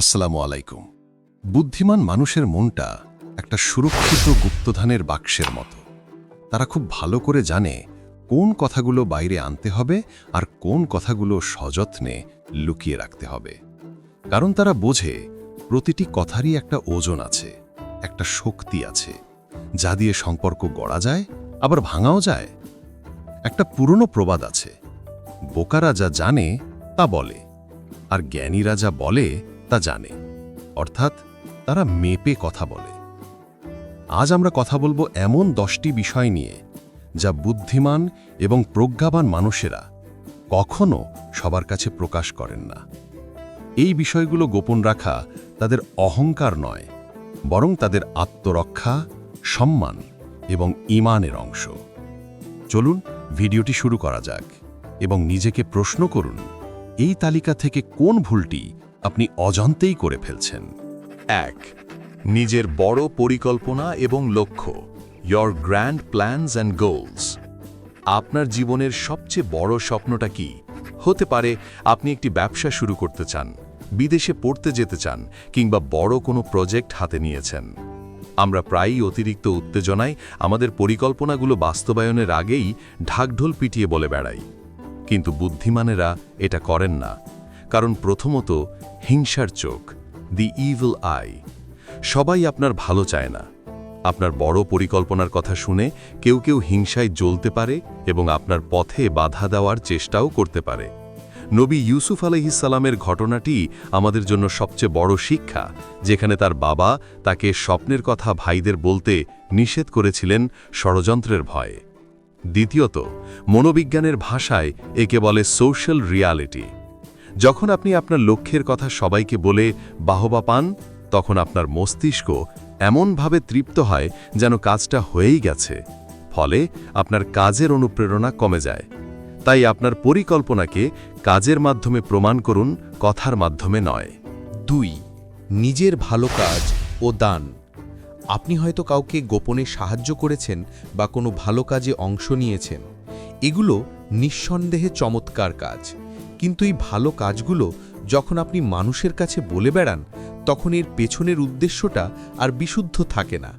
আসসালামু আলাইকুম। বুদ্ধিমান মানুষের মনটা একটা সুরক্ষিত গুপ্তধানের বাক্সের মতো। তারা খুব ভালো করে জানে কোন কথাগুলো বাইরে আনতে হবে আর কোন কথাগুলো সযত্নে লুকিয়ে রাখতে হবে। কারণ তারা বোঝে প্রতিটি কথারই একটা ওজন আছে, একটা শক্তি আছে, যা দিয়ে সম্পর্ক গড়া যায়, আবার ভাঙাও যায়। একটা পুরনো প্রবাদ আছে, বোকারা যা জানে তা বলে, আর জ্ঞানীরা যা বলে তা জানে, অর্থাৎ তারা মেপে কথা বলে। আজ আমরা কথা বলব এমন দশটি বিষয় নিয়ে, যা বুদ্ধিমান এবং প্রজ্ঞাবান মানুষেরা কখনো সবার কাছে প্রকাশ করেন না। এই বিষয়গুলো গোপন রাখা তাদের অহংকার নয়, বরং তাদের আত্মরক্ষা, সম্মান এবং ইমানের অংশ। চলুন ভিডিওটি শুরু করা যাক এবং নিজেকে প্রশ্ন করুন, এই তালিকা থেকে কোন ভুলটি আপনি অজান্তেই করে ফেলছেন। এক, নিজের বড় পরিকল্পনা এবং লক্ষ্য your grand plans and goals আপনার জীবনের সবচেয়ে বড় স্বপ্নটা কি? হতে পারে আপনি একটি ব্যবসা শুরু করতে চান, বিদেশে পড়তে যেতে চান, কিংবা বড় কোনো প্রজেক্ট হাতে নিয়েছেন। আমরা প্রায়ই অতিরিক্ত উত্তেজনায় আমাদের পরিকল্পনাগুলো বাস্তবায়নের আগেই ঢাকঢোল পিটিয়ে বলে বেড়াই। কিন্তু বুদ্ধিমানেরা এটা করেন না। কারণ প্রথমত, হিংসার চোখ দি ইভিল আই সবাই আপনার ভালো চায় না। আপনার বড় পরিকল্পনার কথা শুনে কেউ কেউ হিংসায় জ্বলতে পারে এবং আপনার পথে বাধা দেওয়ার চেষ্টাও করতে পারে। নবী ইউসুফ আলহিসাল্লামের ঘটনাটি আমাদের জন্য সবচেয়ে বড় শিক্ষা, যেখানে তার বাবা তাকে স্বপ্নের কথা ভাইদের বলতে নিষেধ করেছিলেন ষড়যন্ত্রের ভয়ে। দ্বিতীয়ত, মনোবিজ্ঞানের ভাষায় একে বলে সোশ্যাল রিয়ালিটি যখন আপনি আপনার লক্ষ্যের কথা সবাইকে বলে বাহবা পান, তখন আপনার মস্তিষ্ক এমনভাবে তৃপ্ত হয় যেন কাজটা হয়েই গেছে। ফলে আপনার কাজের অনুপ্রেরণা কমে যায়। তাই আপনার পরিকল্পনাকে কাজের মাধ্যমে প্রমাণ করুন, কথার মাধ্যমে নয়। দুই, নিজের ভালো কাজ ও দান। আপনি হয়তো কাউকে গোপনে সাহায্য করেছেন বা কোনো ভালো কাজে অংশ নিয়েছেন। এগুলো নিঃসন্দেহে চমৎকার কাজ। কিন্তু এই ভালো কাজগুলো যখন আপনি মানুষের কাছে বলে বেড়ান, তখন এর পেছনের উদ্দেশ্যটা আর বিশুদ্ধ থাকে না।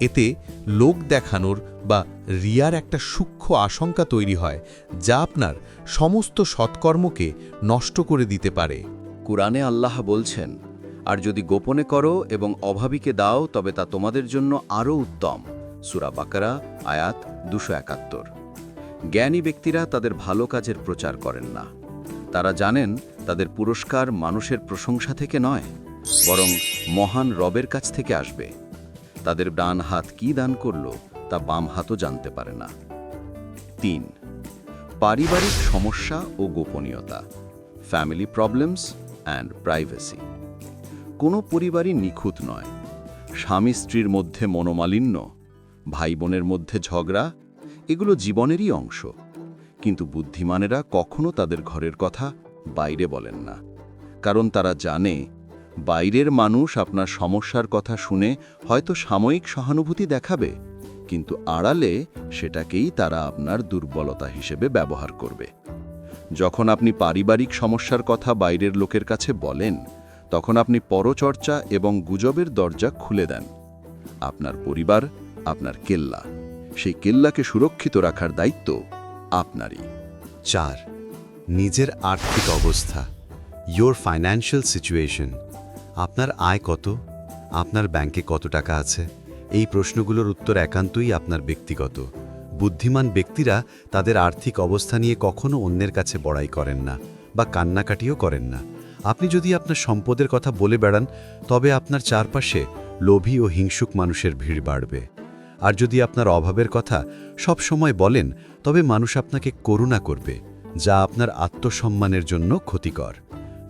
এতে লোক দেখানোর বা রিয়ার একটা সূক্ষ্ম আশঙ্কা তৈরি হয়, যা আপনার সমস্ত সৎকর্মকে নষ্ট করে দিতে পারে। কুরআনে আল্লাহ বলছেন, আর যদি গোপনে করো এবং অভাবীকে দাও, তবে তা তোমাদের জন্য আরও উত্তম। সুরা বাকারা, আয়াত দুশো একাত্তর। জ্ঞানী ব্যক্তিরা তাদের ভালো কাজের প্রচার করেন না। তারা জানেন তাদের পুরস্কার মানুষের প্রশংসা থেকে নয়, বরং মহান রবের কাছ থেকে আসবে। তাদের ডান হাত কি দান করল তা বাম হাতও জানতে পারে না। তিন, পারিবারিক সমস্যা ও গোপনীয়তা ফ্যামিলি প্রবলেমস অ্যান্ড প্রাইভেসি কোনো পরিবারই নিখুঁত নয়। স্বামী স্ত্রীর মধ্যে মনোমালিন্য, ভাই বোনের মধ্যে ঝগড়া, এগুলো জীবনেরই অংশ। কিন্তু বুদ্ধিমানেরা কখনো তাদের ঘরের কথা বাইরে বলেন না, কারণ তারা জানে বাইরের মানুষ আপনার সমস্যার কথা শুনে হয়তো সাময়িক সহানুভূতি দেখাবে, কিন্তু আড়ালে সেটাকেই তারা আপনার দুর্বলতা হিসেবে ব্যবহার করবে। যখন আপনি পারিবারিক সমস্যার কথা বাইরের লোকের কাছে বলেন, তখন আপনি পরচর্চা এবং গুজবের দরজা খুলে দেন। আপনার পরিবার, আপনার কেল্লা, সেই কেল্লাকে সুরক্ষিত রাখার দায়িত্ব আপনারই। চার, নিজের আর্থিক অবস্থা। ইয়োর ফাইন্যান্সিয়াল সিচুয়েশন আপনার আয় কত? আপনার ব্যাংকে কত টাকা আছে? এই প্রশ্নগুলোর উত্তর একান্তই আপনার ব্যক্তিগত। বুদ্ধিমান ব্যক্তিরা তাদের আর্থিক অবস্থা নিয়ে কখনো অন্যের কাছে বড়াই করেন না বা কান্নাকাটিও করেন না। আপনি যদি আপনার সম্পদের কথা বলে বেড়ান, তবে আপনার চারপাশে লোভী ও হিংসুক মানুষের ভিড় বাড়বে। আর যদি আপনার অভাবের কথা সব সময় বলেন, তবে মানুষ আপনাকে করুণা করবে, যা আপনার আত্মসম্মানের জন্য ক্ষতিকর।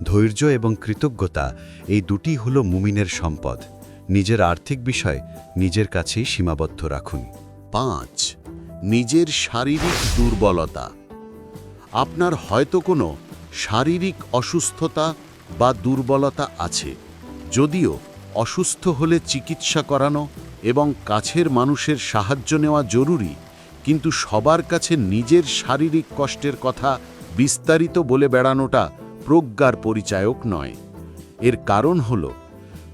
ধৈর্য এবং কৃতজ্ঞতা এই দুটি হল মুমিনের সম্পদ। নিজের আর্থিক বিষয় নিজের কাছেই সীমাবদ্ধ রাখুন। পাঁচ, নিজের শারীরিক দুর্বলতা। আপনার হয়তো কোনো শারীরিক অসুস্থতা বা দুর্বলতা আছে, যদিও অসুস্থ হলে চিকিৎসা করানো এবং কাছের মানুষের সাহায্য নেওয়া জরুরি, কিন্তু সবার কাছে নিজের শারীরিক কষ্টের কথা বিস্তারিত বলে বেড়ানোটা প্রজ্ঞার পরিচায়ক নয়। এর কারণ হল,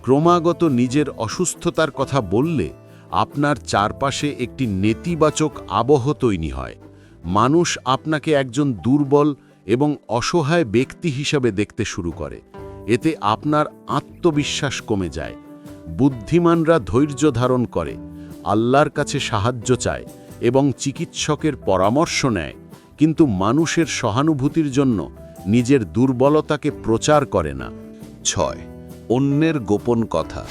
ক্রমাগত নিজের অসুস্থতার কথা বললে আপনার চারপাশে একটি নেতিবাচক আবহ তৈরি হয়। মানুষ আপনাকে একজন দুর্বল এবং অসহায় ব্যক্তি হিসাবে দেখতে শুরু করে। এতে আপনার আত্মবিশ্বাস কমে যায়। বুদ্ধিমানরা ধৈর্য ধারণ করে, আল্লাহর কাছে সাহায্য চায় এবং চিকিৎসকের পরামর্শ নেয়, কিন্তু মানুষের সহানুভূতির জন্য নিজের দুর্বলতাকে প্রচার করে না। ছয়, অন্যের গোপন কথা।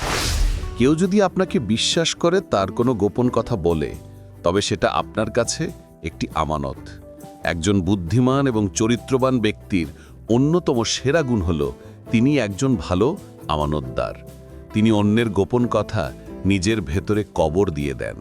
কেউ যদি আপনাকে বিশ্বাস করে তার কোনো গোপন কথা বলে, তবে সেটা আপনার কাছে একটি আমানত। একজন বুদ্ধিমান এবং চরিত্রবান ব্যক্তির অন্যতম সেরা গুণ হল, তিনি একজন ভালো আমানতদার। তিনি অন্যের গোপন কথা নিজের ভেতরে কবর দিয়ে দেন।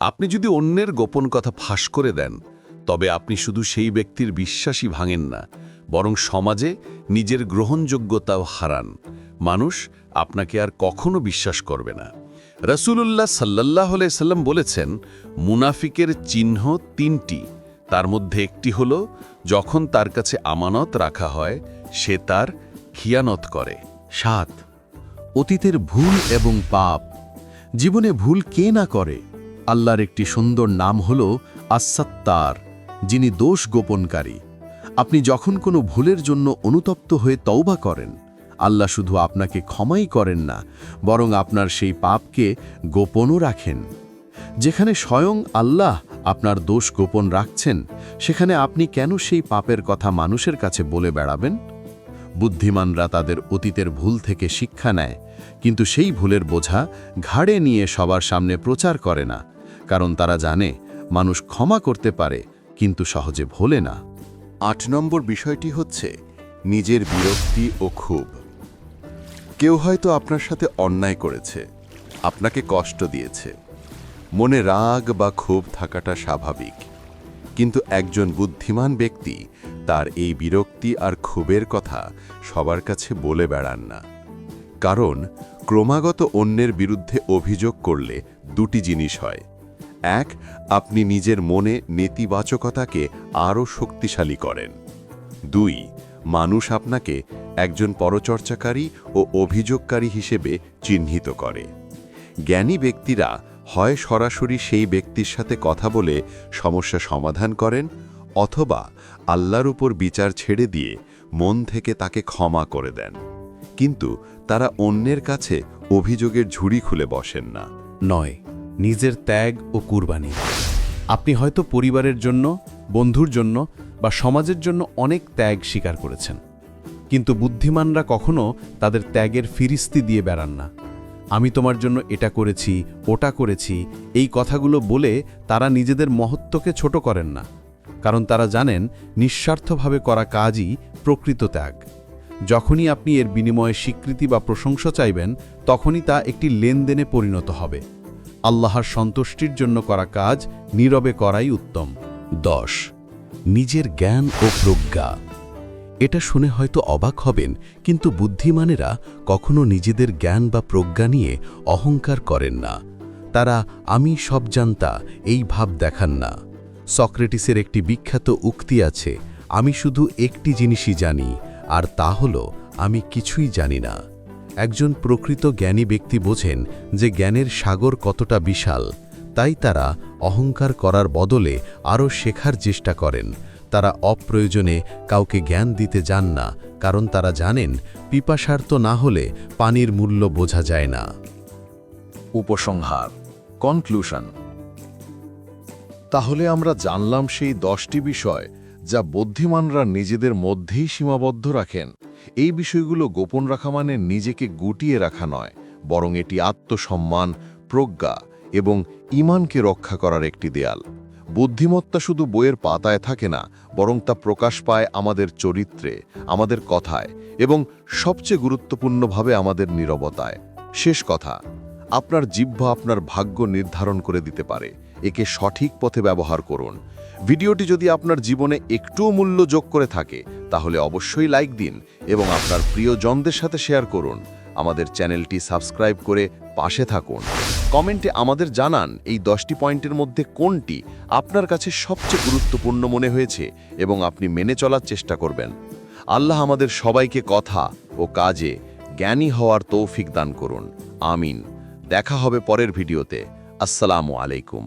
আপনি যদি অন্যের গোপন কথা ফাঁস করে দেন, তবে আপনি শুধু সেই ব্যক্তির বিশ্বাসই ভাঙেন না, বরং সমাজে নিজের গ্রহণযোগ্যতাও হারান। মানুষ আপনাকে আর কখনো বিশ্বাস করবে না। রসুল্লাহ সাল্লাহ সাল্লাম বলেছেন, মুনাফিকের চিহ্ন তিনটি। তার মধ্যে একটি হল, যখন তার কাছে আমানত রাখা হয়, সে তার খিয়ানত করে। সাত অতীতের ভুল এবং পাপ। জীবনে ভুল কে না করে? আল্লাহর একটি সুন্দর নাম হল আসাত্তার যিনি দোষ গোপনকারী। আপনি যখন কোনো ভুলের জন্য অনুতপ্ত হয়ে তওবা করেন, আল্লাহ শুধু আপনাকে ক্ষমাই করেন না, বরং আপনার সেই পাপকে গোপনও রাখেন। যেখানে স্বয়ং আল্লাহ আপনার দোষ গোপন রাখছেন, সেখানে আপনি কেন সেই পাপের কথা মানুষের কাছে বলে বেড়াবেন? বুদ্ধিমানরা তাদের অতীতের ভুল থেকে শিক্ষা নেয়, কিন্তু সেই ভুলের বোঝা ঘাড়ে নিয়ে সবার সামনে প্রচার করে না, কারণ তারা জানে মানুষ ক্ষমা করতে পারে, কিন্তু সহজে ভোলে না। আট নম্বর বিষয়টি হচ্ছে নিজের বিরক্তি ও ক্ষোভ। কেউ হয়তো আপনার সাথে অন্যায় করেছে, আপনাকে কষ্ট দিয়েছে। মনে রাগ বা ক্ষোভ থাকাটা স্বাভাবিক, কিন্তু একজন বুদ্ধিমান ব্যক্তি তার এই বিরক্তি আর ক্ষোভের কথা সবার কাছে বলে বেড়ান না। কারণ ক্রমাগত অন্যের বিরুদ্ধে অভিযোগ করলে দুটি জিনিস হয়। এক, আপনি নিজের মনে নেতিবাচকতাকে আরও শক্তিশালী করেন। দুই, মানুষ আপনাকে একজন পরচর্চাকারী ও অভিযোগকারী হিসেবে চিহ্নিত করে। জ্ঞানী ব্যক্তিরা হয় সরাসরি সেই ব্যক্তির সাথে কথা বলে সমস্যা সমাধান করেন অথবা আল্লাহর উপর বিচার ছেড়ে দিয়ে মন থেকে তাকে ক্ষমা করে দেন। কিন্তু তারা অন্যের কাছে অভিযোগের ঝুড়ি খুলে বসেন না। নয়, নিজের ত্যাগ ও কুরবানি। আপনি হয়তো পরিবারের জন্য, বন্ধুর জন্য বা সমাজের জন্য অনেক ত্যাগ স্বীকার করেছেন। কিন্তু বুদ্ধিমানরা কখনো তাদের ত্যাগের ফিরিস্তি দিয়ে বেড়ান না। আমি তোমার জন্য এটা করেছি, ওটা করেছি, এই কথাগুলো বলে তারা নিজেদের মহত্বকে ছোট করেন না। কারণ তারা জানেন, নিঃস্বার্থভাবে করা কাজই প্রকৃত ত্যাগ। যখনই আপনি এর বিনিময়ে স্বীকৃতি বা প্রশংসা চাইবেন, তখনই তা একটি লেনদেনে পরিণত হবে। আল্লাহর সন্তুষ্টির জন্য করা কাজ নীরবে করাই উত্তম। দশ, নিজের জ্ঞান ও প্রজ্ঞা। এটা শুনে হয়তো অবাক হবেন, কিন্তু বুদ্ধিমানেরা কখনো নিজেদের জ্ঞান বা প্রজ্ঞা নিয়ে অহংকার করেন না। তারা, আমি সব জানতা, এই ভাব দেখান না। সক্রেটিসের একটি বিখ্যাত উক্তি আছে, আমি শুধু একটি জিনিসই জানি, আর তা হল, আমি কিছুই জানি না। একজন প্রকৃত জ্ঞানী ব্যক্তি বোঝেন যে জ্ঞানের সাগর কতটা বিশাল, তাই তারা অহংকার করার বদলে আরও শেখার চেষ্টা করেন। তারা অপ্রয়োজনে কাউকে জ্ঞান দিতে যান না, কারণ তারা জানেন পিপাসার্ত না হলে পানির মূল্য বোঝা যায় না। উপসংহার কনক্লুশন তাহলে আমরা জানলাম সেই দশটি বিষয় যা বুদ্ধিমানরা নিজেদের মধ্যেই সীমাবদ্ধ রাখেন। এই বিষয়গুলো গোপন রাখা মানে নিজেকে গুটিয়ে রাখা নয়, বরং এটি আত্মসম্মান, প্রজ্ঞা এবং ইমানকে রক্ষা করার একটি দেয়াল। বুদ্ধিমত্তা শুধু বইয়ের পাতায় থাকে না, বরং তা প্রকাশ পায় আমাদের চরিত্রে, আমাদের কথায় এবং সবচেয়ে গুরুত্বপূর্ণভাবে আমাদের নীরবতায়। শেষ কথা, আপনার জিহ্বা আপনার ভাগ্য নির্ধারণ করে দিতে পারে। একে সঠিক পথে ব্যবহার করুন। ভিডিওটি যদি আপনার জীবনে একটুও মূল্য যোগ করে থাকে, তাহলে অবশ্যই লাইক দিন এবং আপনার প্রিয়জনদের সাথে শেয়ার করুন। আমাদের চ্যানেলটি সাবস্ক্রাইব করে পাশে থাকুন। কমেন্টে আমাদের জানান এই দশটি পয়েন্টের মধ্যে কোনটি আপনার কাছে সবচেয়ে গুরুত্বপূর্ণ মনে হয়েছে এবং আপনি মেনে চলার চেষ্টা করবেন। আল্লাহ আমাদের সবাইকে কথা ও কাজে জ্ঞানী হওয়ার তৌফিক দান করুন। আমিন। দেখা হবে পরের ভিডিওতে। আসসালামু আলাইকুম।